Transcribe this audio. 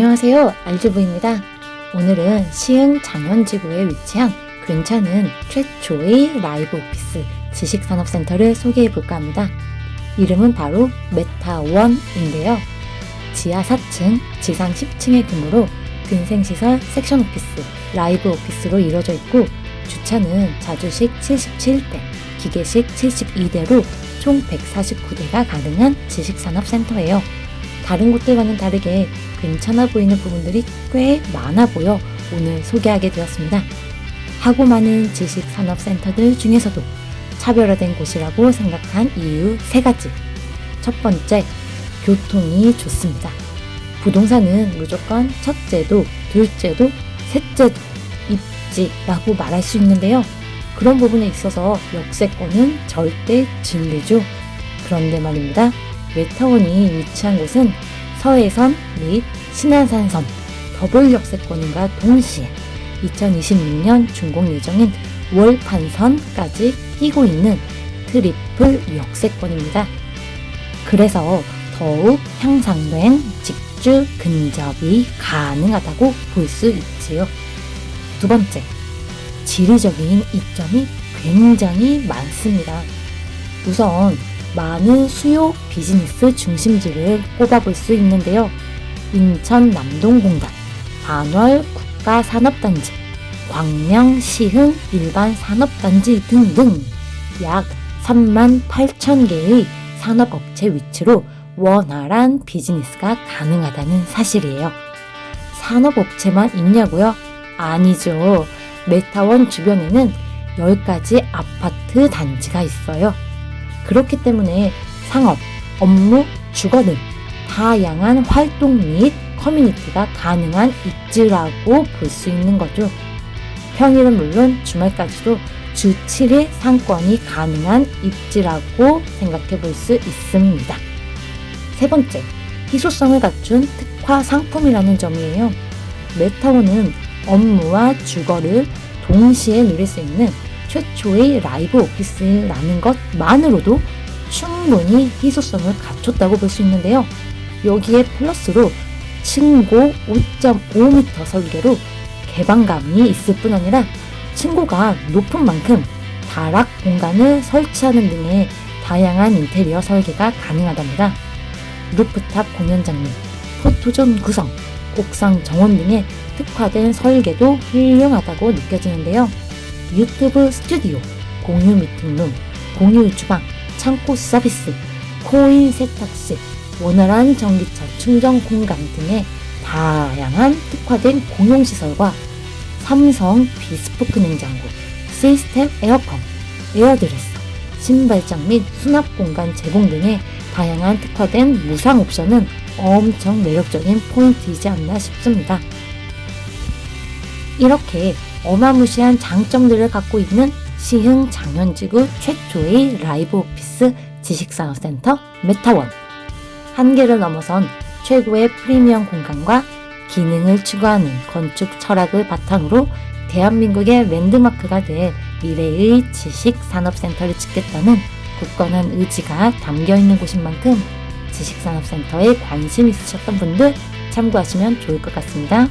안녕하세요. 알주부입니다. 오늘은 시흥 장현지구에 위치한 괜찮은 최초의 라이브 오피스 지식산업센터를 소개해 볼까 합니다. 이름은 바로 메타원인데요. 지하 4층, 지상 10층의 규모로 근생시설 섹션 오피스, 라이브 오피스로 이루어져 있고 주차는 자주식 77대, 기계식 72대로 총 149대가 가능한 지식산업센터예요. 다른 곳들과는 다르게 괜찮아 보이는 부분들이 꽤 많아 보여 오늘 소개하게 되었습니다. 하고 많은 지식산업센터들 중에서도 차별화된 곳이라고 생각한 이유 세 가지. 첫 번째, 교통이 좋습니다. 부동산은 무조건 첫째도, 둘째도, 셋째도 입지라고 말할 수 있는데요. 그런 부분에 있어서 역세권은 절대 진리죠. 그런데 말입니다. 메타원이 위치한 곳은 서해선 및 신안산선 더블 역세권인과 동시에 2026년 준공 예정인 월판선까지 끼고 있는 트리플 역세권입니다. 그래서 더욱 향상된 직주 근접이 가능하다고 볼 수 있지요. 두 번째, 지리적인 이점이 굉장히 많습니다. 우선 많은 수요 비즈니스 중심지를 꼽아볼 수 있는데요. 인천 남동공단, 반월 국가산업단지, 광명 시흥 일반 산업단지 등등 약 3만 8천 개의 산업업체 위치로 원활한 비즈니스가 가능하다는 사실이에요. 산업업체만 있냐고요? 아니죠. 메타원 주변에는 10가지 아파트 단지가 있어요. 그렇기 때문에 상업, 업무, 주거 등 다양한 활동 및 커뮤니티가 가능한 입지라고 볼 수 있는 거죠. 평일은 물론 주말까지도 주 7일 상권이 가능한 입지라고 생각해 볼 수 있습니다. 세 번째, 희소성을 갖춘 특화 상품이라는 점이에요. 메타원은 업무와 주거를 동시에 누릴 수 있는 최초의 라이브 오피스라는 것만으로도 충분히 희소성을 갖췄다고 볼 수 있는데요. 여기에 플러스로 층고 5.5m 설계로 개방감이 있을 뿐 아니라 층고가 높은 만큼 다락 공간을 설치하는 등의 다양한 인테리어 설계가 가능하답니다. 루프탑 공연장 및 포토존 구성, 옥상 정원 등의 특화된 설계도 훌륭하다고 느껴지는데요. 유튜브 스튜디오, 공유 미팅룸, 공유 주방, 창고 서비스, 코인 세탁실, 원활한 전기차 충전 공간 등의 다양한 특화된 공용시설과 삼성 비스포크 냉장고, 시스템 에어컨, 에어드레서, 신발장 및 수납 공간 제공 등의 다양한 특화된 무상 옵션은 엄청 매력적인 포인트이지 않나 싶습니다. 이렇게 어마무시한 장점들을 갖고 있는 시흥 장현지구 최초의 라이브 오피스 지식산업센터 메타원. 한계를 넘어선 최고의 프리미엄 공간과 기능을 추구하는 건축 철학을 바탕으로 대한민국의 랜드마크가 될 미래의 지식산업센터를 짓겠다는 굳건한 의지가 담겨 있는 곳인 만큼 지식산업센터에 관심 있으셨던 분들 참고하시면 좋을 것 같습니다.